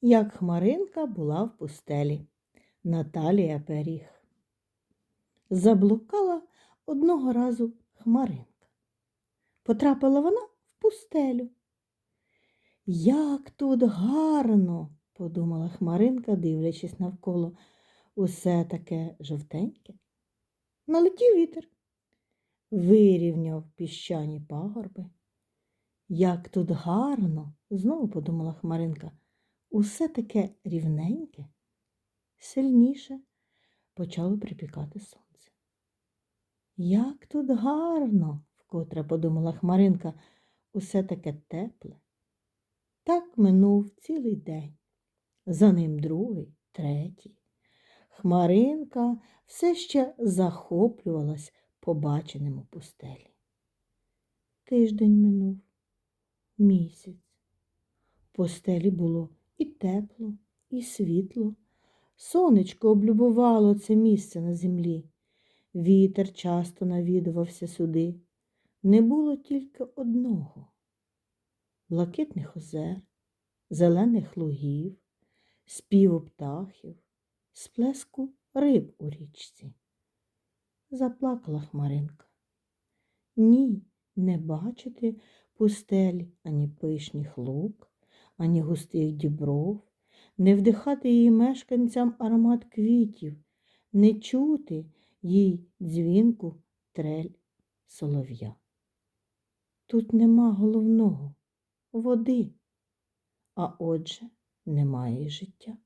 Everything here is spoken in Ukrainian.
як хмаринка була в пустелі. Наталія Пиріг. Заблукала одного разу хмаринка. Потрапила вона в пустелю. Як тут гарно, подумала хмаринка, дивлячись навколо. Усе таке жовтеньке. Налетів вітер, вирівняв піщані пагорби. Як тут гарно, знову подумала хмаринка, усе таке рівненьке, сильніше почало припікати сонце. Як тут гарно, вкотре подумала хмаринка, усе таке тепле. Так минув цілий день. За ним другий, третій. Хмаринка все ще захоплювалась побаченим у пустелі. Тиждень минув, місяць. В постелі було і тепло, і світло. Сонечко облюбувало це місце на землі. Вітер часто навідувався сюди. Не було тільки одного блакитних озер, зелених лугів, співу птахів, сплеску риб у річці. Заплакала хмаринка. Ні, не бачити пустелі ані пишних лук, ані густих дібров, не вдихати її мешканцям аромат квітів, не чути їй дзвінку трель солов'я. Тут нема головного води, а отже немає життя.